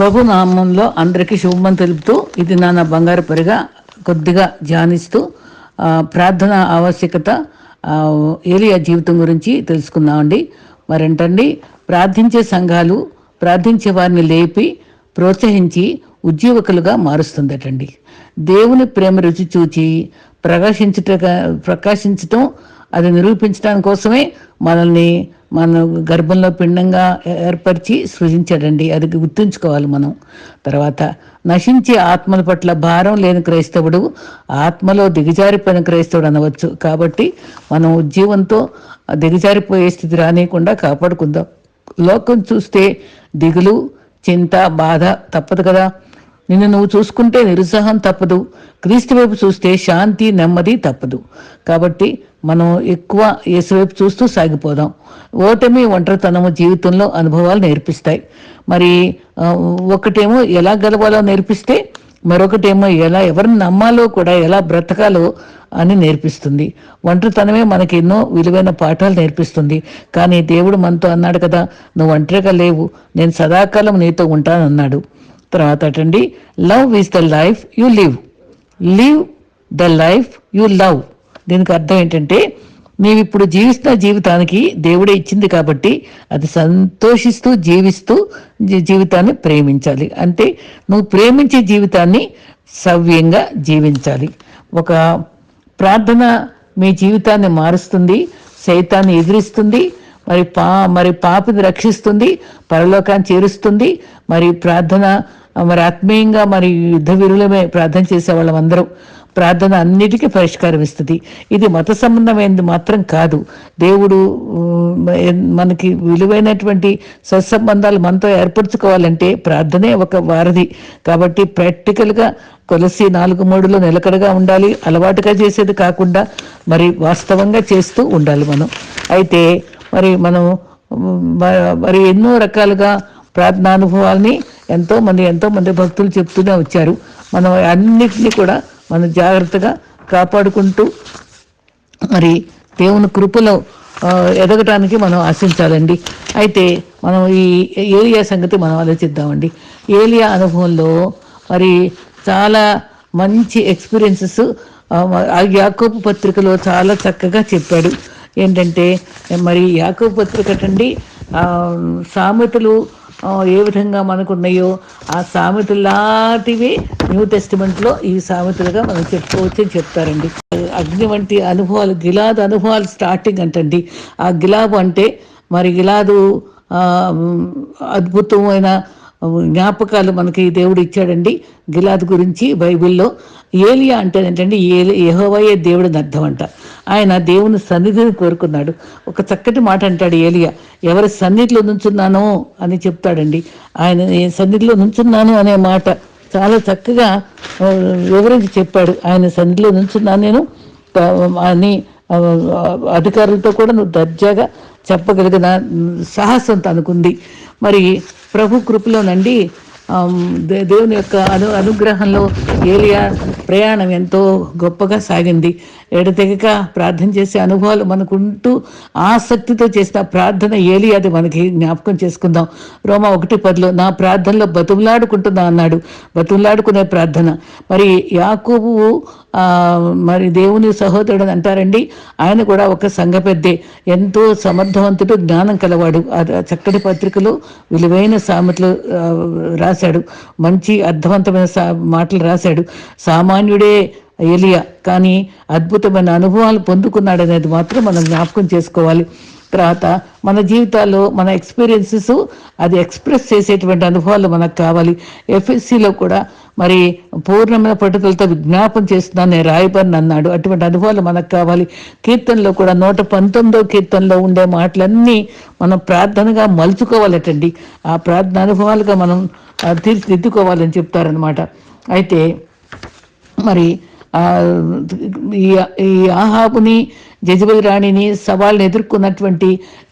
ప్రభు నామంలో అందరికీ శుభమని తెలుపుతూ ఇది నాన్న బంగారు పరిగా కొద్దిగా ధ్యానిస్తూ ప్రార్థన ఆవశ్యకత ఏలియా జీవితం గురించి తెలుసుకుందామండి మరేంటండి ప్రార్థించే సంఘాలు ప్రార్థించే వారిని లేపి ప్రోత్సహించి ఉద్యోగకులుగా మారుస్తుందటండి. దేవుని ప్రేమ రుచి చూచి ప్రకాశించట ప్రకాశించటం అది నిరూపించడానికి కోసమే మనల్ని మన గర్భంలో పిండంగా ఏర్పరిచి సృజించాడండి. అది గుర్తుంచుకోవాలి మనం. తర్వాత నశించే ఆత్మల పట్ల భారం లేని క్రైస్తవుడు ఆత్మలో దిగజారిపోయిన క్రైస్తవుడు అనవచ్చు. కాబట్టి మనం ఉద్యోగంతో దిగజారిపోయే స్థితి రానియకుండా కాపాడుకుందాం. లోకం చూస్తే దిగులు చింత బాధ తప్పదు కదా. నిన్ను నువ్వు చూసుకుంటే నిరుత్సాహం తప్పదు. క్రీస్తు వైపు చూస్తే శాంతి నెమ్మది తప్పదు. కాబట్టి మనం ఎక్కువ యేసువైపు చూస్తూ సాగిపోదాం. ఓటమి ఒంటరితనము జీవితంలో అనుభవాలు నేర్పిస్తాయి. మరి ఒకటేమో ఎలా గెలవాలో నేర్పిస్తే మరొకటేమో ఎలా ఎవరిని నమ్మాలో కూడా ఎలా బ్రతకాలో అని నేర్పిస్తుంది. ఒంటరితనమే మనకి ఎన్నో విలువైన పాఠాలు నేర్పిస్తుంది. కానీ దేవుడు మనతో అన్నాడు కదా నువ్వు ఒంటరిగా లేవు. నేను సదాకాలం నీతో ఉంటానన్నాడు. తర్వాత అటండి love is the life you live. Live the life you love. దీనికి అర్థం ఏంటంటే నీవు ఇప్పుడు జీవిస్తున్న జీవితానికి దేవుడే ఇచ్చింది కాబట్టి అది సంతోషిస్తూ జీవిస్తూ జీవితాన్ని ప్రేమించాలి. అంటే నువ్వు ప్రేమించే జీవితాన్ని సవ్యంగా జీవించాలి. ఒక ప్రార్థన మీ జీవితాన్ని మారుస్తుంది సైతాన్ని ఎదిరిస్తుంది మరి పా మరి పాపిని రక్షిస్తుంది పరలోకాన్ని చేరుస్తుంది. మరి ప్రార్థన మరి ఆత్మీయంగా మరి యుద్ధ వీరులమే ప్రార్థన చేసే వాళ్ళం అందరం ప్రార్థన అన్నిటికీ పరిష్కారం ఇస్తుంది. ఇది మత సంబంధమైనది మాత్రం కాదు. దేవుడు మనకి విలువైనటువంటి సత్సంబంధాలు మనతో ఏర్పరచుకోవాలంటే ప్రార్థనే ఒక వారధి. కాబట్టి ప్రాక్టికల్గా కొలసి నాలుగు మూడులో నిలకడగా ఉండాలి. అలవాటుగా చేసేది కాకుండా మరి వాస్తవంగా చేస్తూ ఉండాలి మనం. అయితే మరి మనం మరి ఎన్నో రకాలుగా ప్రార్థనానుభవాల్ని ఎంతో మంది ఎంతో మంది భక్తులు చెప్తూనే వచ్చారు. మనం అన్నిటినీ కూడా మనం జాగ్రత్తగా కాపాడుకుంటూ మరి దేవుని కృపలో ఎదగటానికి మనం ఆశించాలండి. అయితే మనం ఈ ఏలియా సంగతి మనం ఆలోచిద్దామండి. ఏలియా అనుభవంలో మరి చాలా మంచి ఎక్స్పీరియన్సెస్ ఆ యాకోబు పత్రికలో చాలా చక్కగా చెప్పాడు. ఏంటంటే మరి యాకోబు పత్రిక అండి సామెతలు ఏ విధంగా మనకు ఉన్నాయో ఆ సామెతలు లాంటివి న్యూ టెస్టిమెంట్లో ఈ సామెతలుగా మనం చెప్పుకోవచ్చు అని చెప్తారండి. అగ్ని వంటి అనుభవాలు గిలాదు అనుభవాలు స్టార్టింగ్ అంటండి. ఆ గిలాబు అంటే మరి గిలాదు అద్భుతమైన జ్ఞాపకాలు మనకి దేవుడు ఇచ్చాడండి. గిలాద్ గురించి బైబిల్లో ఏలియా అంటే ఏంటంటే ఏలి యెహోవాయే దేవుడిని అర్థం అంట. ఆయన దేవుని సన్నిధిని కోరుకున్నాడు. ఒక చక్కటి మాట అంటాడు ఏలియా. ఎవరి సన్నిధిలో నుంచున్నాను అని చెప్తాడండి. ఆయన సన్నిధిలో నుంచున్నాను అనే మాట చాలా చక్కగా వివరించి చెప్పాడు. ఆయన సన్నిధిలో నుంచున్నాను నేను అని అధికారులతో కూడా నువ్వు దర్జాగా చెప్పగలిగిన సాహసం తనకుంది. మరి ప్రభు కృపలోనండి దేవుని యొక్క అను అనుగ్రహంలో ఏలియా ప్రయాణం ఎంతో గొప్పగా సాగింది. ఎడతెగక ప్రార్థన చేసే అనుభవాలు మనకుంటూ ఆసక్తితో చేసిన ప్రార్థన ఏలియాది మనకి జ్ఞాపకం చేసుకుందాం. రోమా ఒకటి పదిలో నా ప్రార్థనలో బతుములాడుకుంటున్నా అన్నాడు. బతుములాడుకునే ప్రార్థన. మరి యాకూబు మరి దేవుని సహోదరుడు అని అంటారండి. ఆయన కూడా ఒక సంఘ పెద్దే. ఎంతో సమర్థవంతుడు జ్ఞానం కలవాడు. చక్కటి పత్రికలు విలువైన సామెతలు రాసి రాశాడు. మంచి అర్థవంతమైన సా మాటలు రాశాడు. సామాన్యుడే ఎలియా కానీ అద్భుతమైన అనుభవాలు పొందుకున్నాడు అనేది మాత్రం మనం జ్ఞాపకం చేసుకోవాలి. తర్వాత మన జీవితాల్లో మన ఎక్స్పీరియన్సెస్ అది ఎక్స్ప్రెస్ చేసేటువంటి అనుభవాలు మనకు కావాలి. ఎఫ్ఎస్సిలో కూడా మరి పూర్ణమైన పట్టుదలతో విజ్ఞాపం చేస్తున్నాను నేను రాయబడిని అన్నాడు. అటువంటి అనుభవాలు మనకు కావాలి. కీర్తనలో కూడా నూట పంతొమ్మిదో కీర్తనలో ఉండే మాటలన్నీ మనం ప్రార్థనగా మలుచుకోవాలటండి. ఆ ప్రార్థన అనుభవాలుగా మనం తీర్చిదిద్దుకోవాలని చెప్తారనమాట అయితే మరి ఈ ఈ ఆహాబుని జజబలి రాణిని సవాళ్ళని ఎదుర్కొన్నటువంటి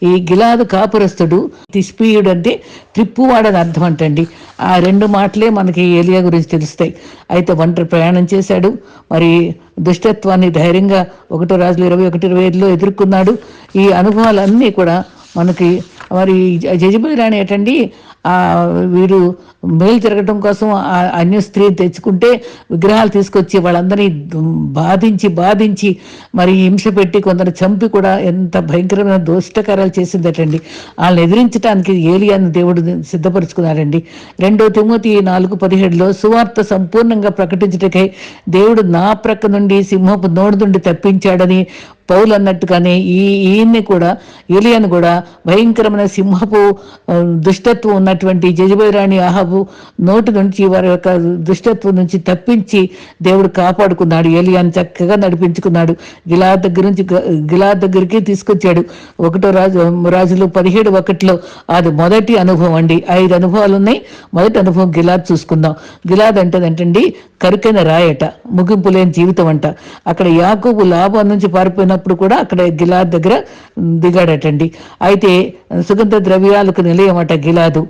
ఈ గిలాదు కాపురస్తుడు తిష్పీయుడు అంటే త్రిప్పువాడని అర్థం అంటండి. ఆ రెండు మాటలే మనకి ఏలియా గురించి తెలుస్తాయి. అయితే ఒంటరి ప్రయాణం చేశాడు. మరి దుష్టత్వాన్ని ధైర్యంగా ఒకటో రాజులు ఇరవై ఒకటి ఇరవై ఐదులో ఎదుర్కొన్నాడు. ఈ అనుభవాలన్నీ కూడా మనకి మరి జజబలి రాణి ఏటండి? వీడు మేలు జరగడం కోసం ఆ అన్య స్త్రీ తెచ్చుకుంటే విగ్రహాలు తీసుకొచ్చి వాళ్ళందరినీ బాధించి బాధించి మరి హింస పెట్టి కొందరు చంపి కూడా ఎంత భయంకరమైన దోష్టకారాలు చేసిందటండి. వాళ్ళని ఎదిరించడానికి ఏలియాను దేవుడు సిద్ధపరుచుకున్నారండి రెండో తిమోతి నాలుగు పదిహేడులో సువార్త సంపూర్ణంగా ప్రకటించటకై దేవుడు నా ప్రక్క నుండి సింహపు నోడు నుండి తప్పించాడని పౌలు అన్నట్టుగానే ఈ ఈయన్ని కూడా ఏలియాను కూడా భయంకరమైన సింహపు దుష్టత్వం ఉన్నటువంటి జజబైరాణి ఆహాబు నోటి నుంచి వారి యొక్క దుష్టత్వం నుంచి తప్పించి దేవుడు కాపాడుకున్నాడు. ఏలియాను చక్కగా నడిపించుకున్నాడు. గిలా దగ్గర నుంచి గిలా దగ్గరికి తీసుకొచ్చాడు. ఒకటో రాజు రాజులు పదిహేడు ఒకటిలో అది మొదటి అనుభవం అండి. ఐదు అనుభవాలు ఉన్నాయి. మొదటి అనుభవం గిలాద్ చూసుకుందాం. గిలాద్ అంటే ఏంటండి? కరుకైన రాయట ముగింపు లేని జీవితం అంట. అక్కడ యాకోబు లాభం నుంచి పారిపోయినప్పుడు కూడా అక్కడ గిలాద్ దగ్గర దిగాడటండి. అయితే సుగంధ ద్రవ్యాలకు నిలయమట గిలాదు.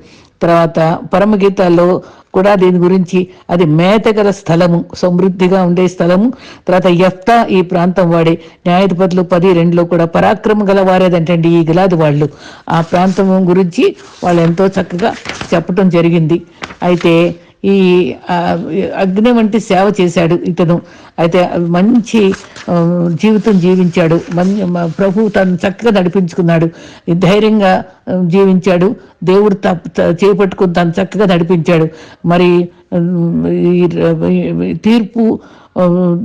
తర్వాత పరమగీతాల్లో కూడా దీని గురించి అది మేతగల స్థలము సమృద్ధిగా ఉండే స్థలము. తర్వాత ఎఫ్తా ఈ ప్రాంతం వాడే న్యాయాధిపతులు పది రెండులో కూడా పరాక్రమం గల వారేదంటండి ఈ గిలాది వాళ్ళు. ఆ ప్రాంతం గురించి వాళ్ళు ఎంతో చక్కగా చెప్పటం జరిగింది. అయితే ఈ అగ్ని వంటి సేవ చేశాడు ఇతను. అయితే మంచి జీవితం జీవించాడు. మన్ ప్రభు తను చక్కగా నడిపించుకున్నాడు. ధైర్యంగా జీవించాడు. దేవుడు తప్ప చేపట్టుకుని తను చక్కగా నడిపించాడు. మరి ఈ తీర్పు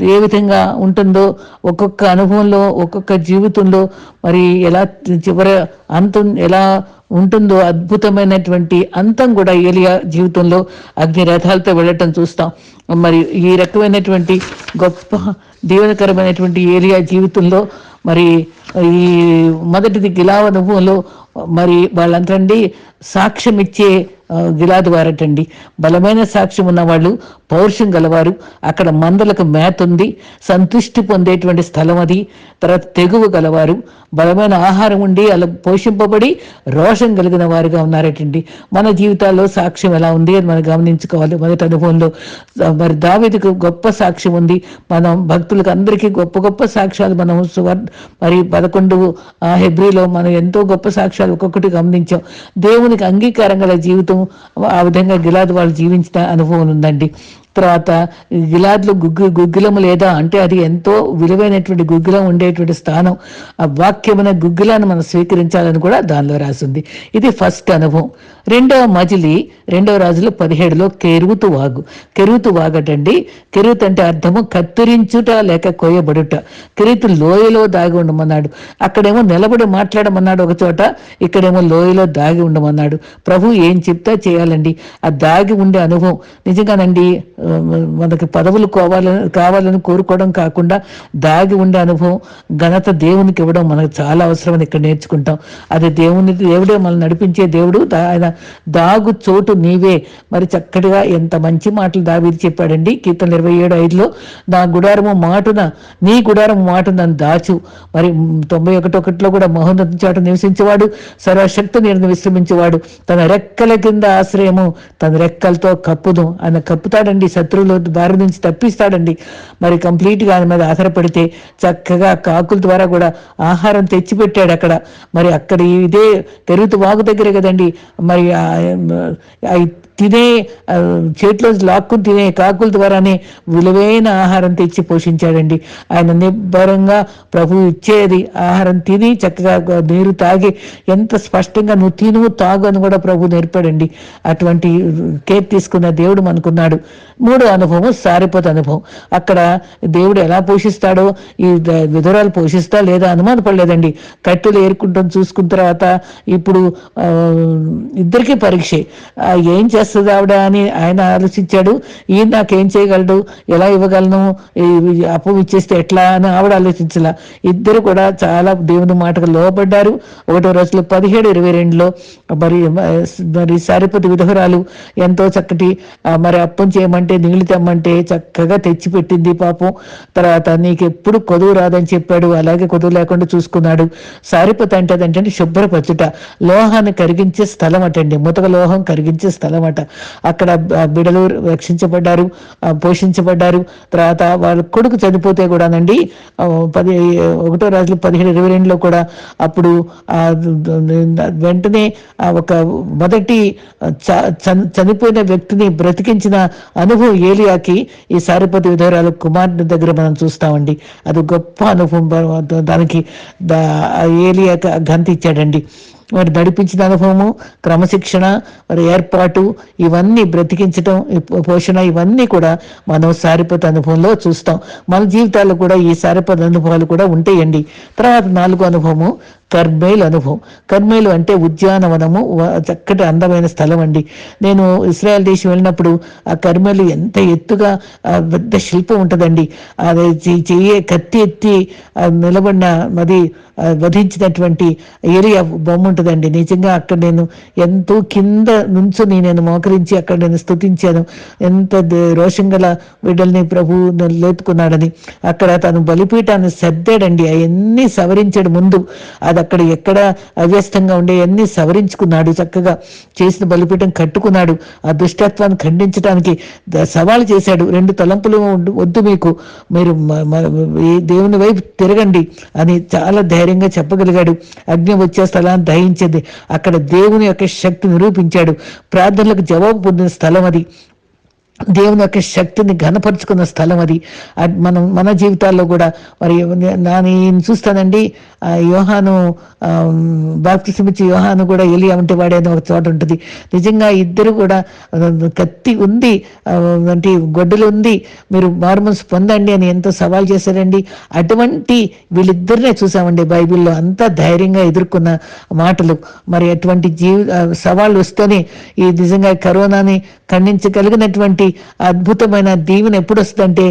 ఏ విధంగా ఉంటుందో ఒక్కొక్క అనుభవంలో ఒక్కొక్క జీవితంలో మరి ఎలా చివరి అంతం ఎలా ఉంటుందో అద్భుతమైనటువంటి అంతం కూడా ఏలియా జీవితంలో అగ్ని రథాలతో వెళ్ళటం చూస్తాం. మరి ఈ రకమైనటువంటి గొప్ప దీవెనకరమైనటువంటి ఏలియా జీవితంలో మరి ఈ మొదటిది గిలావ అనుభవంలో మరి వాళ్ళంతండి సాక్ష్యం ఇచ్చే గిలాదు వారటండి బలమైన సాక్ష్యం ఉన్న వాళ్ళు పౌరుషం గలవారు అక్కడ మందలకు మేత ఉంది సంతృష్టి పొందేటువంటి స్థలం అది. తర్వాత తెగువ గలవారు బలమైన ఆహారం ఉండి అలా పోషింపబడి రోషం కలిగిన వారుగా ఉన్నారటండి. మన జీవితాల్లో సాక్ష్యం ఎలా ఉంది అని మనం గమనించుకోవాలి. మొదటి అనుభవంలో మరి దావిదికి గొప్ప సాక్ష్యం ఉంది. మనం భక్తులకు అందరికీ గొప్ప గొప్ప సాక్ష్యాలు మనం మరి పదకొండు ఆ, హెబ్రిలో మనం ఎంతో గొప్ప సాక్ష్యాలు ఒక్కొక్కటి గమనించాం. దేవునికి అంగీకారం గల జీవితం ఆ విధంగా గిలాదు వాళ్ళు జీవించిన అనుభవం ఉందండి. తర్వాత గిలాద్లో గుగ్గు గుగ్గిలము లేదా అంటే అది ఎంతో విలువైనటువంటి గుగ్గిలం ఉండేటువంటి స్థానం. ఆ వాక్యమైన గుగ్గిలాన్ని మనం స్వీకరించాలని కూడా దానిలో రాసింది. ఇది ఫస్ట్ అనుభవం. రెండవ మజిలి రెండవ రాజులు పదిహేడులో కెరువుతు వాగు. కెరువుతు వాగటండి. కెరువుతు అంటే అర్థము కత్తిరించుట లేక కోయబడుట కెరువుతు లోయలో దాగి ఉండమన్నాడు. అక్కడేమో నిలబడి మాట్లాడమన్నాడు ఒక చోట ఇక్కడేమో లోయలో దాగి ఉండమన్నాడు. ప్రభు ఏం చెప్తా చేయాలండి? ఆ దాగి ఉండే అనుభవం. నిజంగానండి మనకి పదవులు కోవాలని కావాలని కోరుకోవడం కాకుండా దాగి ఉండే అనుభవం ఘనత దేవునికి ఇవ్వడం మనకు చాలా అవసరమని ఇక్కడ నేర్చుకుంటాం. అది దేవుని దేవుడే మనల్ని నడిపించే దేవుడు. దా- ఆయన దాగు చోటు నీవే. మరి చక్కటిగా ఎంత మంచి మాటలు దావీది చెప్పాడండి. కీర్తన ఇరవై ఏడు ఐదులో నా గుడారము మాటున నీ గుడారము మాట నన్ను దాచు. మరి తొంభై ఒకటి ఒకటిలో కూడా మహోన్నత చాటు నివసించేవాడు సర్వశక్తి నేను విశ్రమించేవాడు. తన రెక్కల కింద ఆశ్రయము తన రెక్కలతో కప్పుదు. ఆయన కప్పుతాడండి శత్రువుల దారి నుంచి తప్పిస్తాడండి. మరి కంప్లీట్గా ఆయన మీద ఆధారపడితే చక్కగా కాకుల ద్వారా కూడా ఆహారం తెచ్చిపెట్టాడు అక్కడ. మరి అక్కడ ఇదే పెరుగుతు వాగు దగ్గరే కదండి. మరి ఆ, తినే చేతిలో లాక్కుని తినే కాకుల ద్వారానే విలువైన ఆహారం తెచ్చి పోషించాడండి. ఆయన నిబ్బరంగా ప్రభు ఇచ్చేది ఆహారం తిని చక్కగా నీరు తాగి ఎంత స్పష్టంగా నువ్వు తిను తాగు అని కూడా ప్రభు నేర్పాడండి. అటువంటి కేర్ తీసుకున్న దేవుడు మనకున్నాడు. మూడో అనుభవం సారిపోత అనుభవం. అక్కడ దేవుడు ఎలా పోషిస్తాడో ఈ విధురాలు పోషిస్తా లేదా అనుమానపడలేదండి. కట్టెలు ఏరుకుంటాం చూసుకున్న తర్వాత ఇప్పుడు ఇద్దరికీ పరీక్షే. ఏం చేస్తుంది ఆవిడ అని ఆయన ఆలోచించాడు. ఈయన నాకేం చేయగలడు? ఎలా ఇవ్వగలను? ఈ అప్పు ఇచ్చేస్తే ఎట్లా అని ఆవిడ ఆలోచించాల. ఇద్దరు కూడా చాలా దేవుని మాటకు లోపడ్డారు ఒకటో రోజులు పదిహేడు ఇరవై రెండులో మరి మరి సారిపతి విధురాలు ఎంతో చక్కటి మరి అప్పం చేయమంటే నీళ్ళు తెమ్మంటే చక్కగా తెచ్చి పెట్టింది పాపం. తర్వాత నీకు ఎప్పుడు కొదువు రాదని చెప్పాడు. అలాగే కొదువు లేకుండా చూసుకున్నాడు. సారిపత అంటే అదంటే శుభ్రపరచుట. లోహాన్ని కరిగించే స్థలం అటండి. ముతక లోహం కరిగించే స్థలం అట. అక్కడ బిడలు రక్షించబడ్డారు పోషించబడ్డారు. తర్వాత వాళ్ళ కొడుకు చనిపోతే కూడానండి పది ఒకటో రాజులు పదిహేడు ఇరవై రెండులో కూడా అప్పుడు వెంటనే ఒక మొదటి చ- చ- చనిపోయిన వ్యక్తిని బ్రతికించిన అనుభవం ఏలియాకి ఈ సారిపతి విధవరాలు కుమారుని దగ్గర మనం చూస్తామండి. అది గొప్ప అనుభవం దానికి దా- ఏలియా గంత ఇచ్చాడండి. మరి నడిపించిన అనుభవము క్రమశిక్షణ మరి ఏర్పాటు ఇవన్నీ బ్రతికించడం ఈ పో- పోషణ ఇవన్నీ కూడా మనం సారిపతి అనుభవంలో చూస్తాం. మన జీవితాల్లో కూడా ఈ సారిపతి అనుభవాలు కూడా ఉంటాయండి. తర్వాత నాలుగో అనుభవము కర్మైల్ అనుభవం. కర్మైలు అంటే ఉద్యానవనము చక్కటి అందమైన స్థలం అండి. నేను ఇస్రాయల్ దేశం వెళ్ళినప్పుడు ఆ కర్మేలు ఎంత ఎత్తుగా పెద్ద శిల్పం ఉంటుందండి. అది చెయ్యే కత్తి ఎత్తి నిలబడిన అది వధించినటువంటి ఏరియా బొమ్మ ఉంటుందండి. నిజంగా అక్కడ నేను ఎంతో కింద నుంచుని నేను మోకరించి అక్కడ నేను స్థుతించాను ఎంత రోషం గల బిడ్డల్ని ప్రభు లేపుకున్నాడని. అక్కడ తను బలిపీఠాన్ని సర్దాడండి. అవన్నీ సవరించాడు ముందు అది అక్కడ ఎక్కడ అవ్యస్తంగా ఉండే అన్ని సవరించుకున్నాడు చక్కగా చేసిన బలిపీఠం కట్టుకున్నాడు. ఆ దుష్టత్వాన్ని ఖండించడానికి సవాలు చేశాడు. రెండు తలంపులు వద్దు మీకు. మీరు దేవుని వైపు తిరగండి అని చాలా ధైర్యంగా చెప్పగలిగాడు. అగ్ని వచ్చే స్థలాన్ని దహించింది. అక్కడ దేవుని యొక్క శక్తి నిరూపించాడు. ప్రార్థనలకు జవాబు పొందిన స్థలం అది. దేవుని యొక్క శక్తిని ఘనపరుచుకున్న స్థలం అది. మనం మన జీవితాల్లో కూడా మరి నా నేను చూస్తానండి ఆ యోహాను బాప్తిసమిచ్చి యోహాను కూడా ఎలియా వంటి వాడే అని ఒక చోట ఉంటుంది. నిజంగా ఇద్దరు కూడా కత్తి ఉంది అంటే గొడ్డలు ఉంది మీరు మార్మల్స్ పొందండి అని ఎంతో సవాల్ చేశారండి. అటువంటి వీళ్ళిద్దరినే చూసామండి బైబిల్లో అంతా ధైర్యంగా ఎదుర్కొన్న మాటలు. మరి అటువంటి జీవి సవాళ్ళు వస్తేనే ఈ నిజంగా కరోనాని ఖండించగలిగినటువంటి అద్భుతమైన దీవెన ఎప్పుడు వస్తుందంటే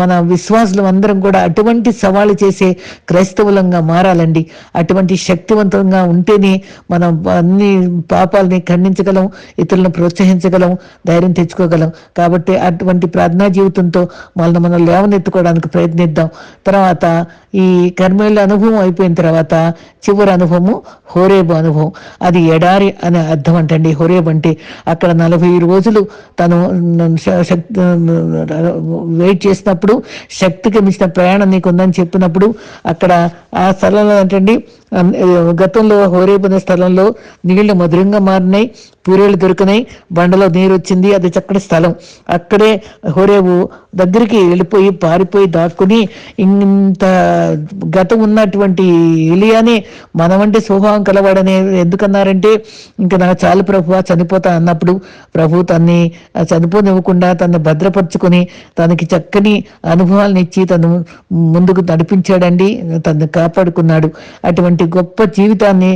మన విశ్వాసులు అందరం కూడా అటువంటి సవాలు చేసే క్రైస్తవులంగా మారాలండి. అటువంటి శక్తివంతంగా ఉంటేనే మనం అన్ని పాపాలని ఖండించగలం ఇతరులను ప్రోత్సహించగలం ధైర్యం తెచ్చుకోగలం. కాబట్టి అటువంటి ప్రార్థనా జీవితంతో మనల్ని మనం లేవనెత్తుకోవడానికి ప్రయత్నిద్దాం. తర్వాత ఈ కర్మేళ్ళ అనుభవం అయిపోయిన తర్వాత చివరి అనుభవము హోరేబు అనుభవం. అది ఎడారి అనే అర్థం అంటండి. హోరేబు అంటే అక్కడ నలభై రోజులు తను శక్తి వెయిట్ చేసినప్పుడు శక్తికి మించిన ప్రయాణం నీకు ఉందని చెప్పినప్పుడు అక్కడ ఆ స్థలంలో ఏంటండి గతంలో హోరేబు స్థలంలో నీళ్ళు మధురంగా మారినాయి. పూరేళ్ళు దొరికినాయి. బండలో నీరు వచ్చింది అది చక్కటి స్థలం. అక్కడే హోరేవు దగ్గరికి వెళ్ళిపోయి పారిపోయి దాక్కుని ఇంత గతం ఉన్నటువంటి ఎలియాని మనమంటే స్వభావం కలవాడని ఎందుకన్నారంటే ఇంకా నాకు చాలు ప్రభు చనిపోతా అన్నప్పుడు ప్రభు తన్ని చనిపోనివ్వకుండా తను భద్రపరుచుకొని తనకి చక్కని అనుభవాలను ఇచ్చి తను ముందుకు నడిపించాడండి. తను కాపాడుకున్నాడు. అటువంటి గొప్ప జీవితాన్ని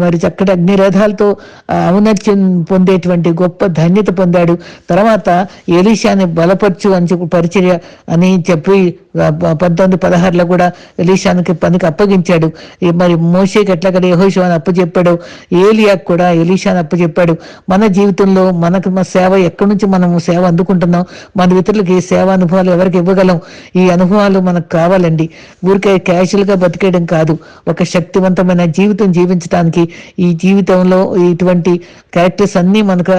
మరి చక్కటి అగ్నిరథాలతో ఆ, ఔన్నత్యం పొందేటువంటి గొప్ప ధన్యత పొందాడు. తర్వాత ఎలీషాని బలపరచు అని చెప్పి పరిచర్య అని చెప్పి పంతొమ్మిది పదహారులో కూడా ఎలీషానికి పనికి అప్పగించాడు. మరి మోషేకి ఎట్లాగ అని అప్పచెప్పాడు. ఏలియాకు కూడా ఎలీషాని అప్పచెప్పాడు. మన జీవితంలో మనకు మన సేవ ఎక్కడి నుంచి మనం సేవ అందుకుంటున్నాం? మన ఇతరులకి ఈ సేవ అనుభవాలు ఎవరికి ఇవ్వగలం? ఈ అనుభవాలు మనకు కావాలండి. ఊరికే casual గా బతికేయడం కాదు. ఒక శక్తివంతమైన జీవితం జీవించడానికి ఈ జీవితంలో ఇటువంటి ప్రాక్టీస్ అన్నీ మనకు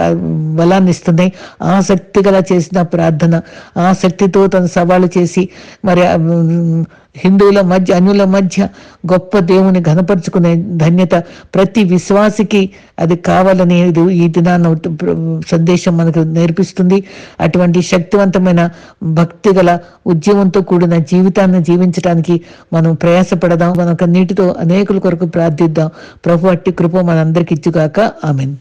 బలాన్ని ఇస్తున్నాయి. ఆసక్తి గల చేసిన ప్రార్థన ఆసక్తితో తన సవాలు చేసి మరి హిందువుల మధ్య అన్యుల మధ్య గొప్ప దేవుని ఘనపరుచుకునే ధన్యత ప్రతి విశ్వాసికి అది కావాలని ఈ దినాన్న సందేశం మనకు నేర్పిస్తుంది. అటువంటి శక్తివంతమైన భక్తి గల ఉద్యమంతో కూడిన జీవితాన్ని జీవించడానికి మనం ప్రయాసపడదాం. మన నీటితో అనేకుల కొరకు ప్రార్థిద్దాం. ప్రభు అట్టి కృప మనందరికి ఇచ్చుగాక. ఆమెన్.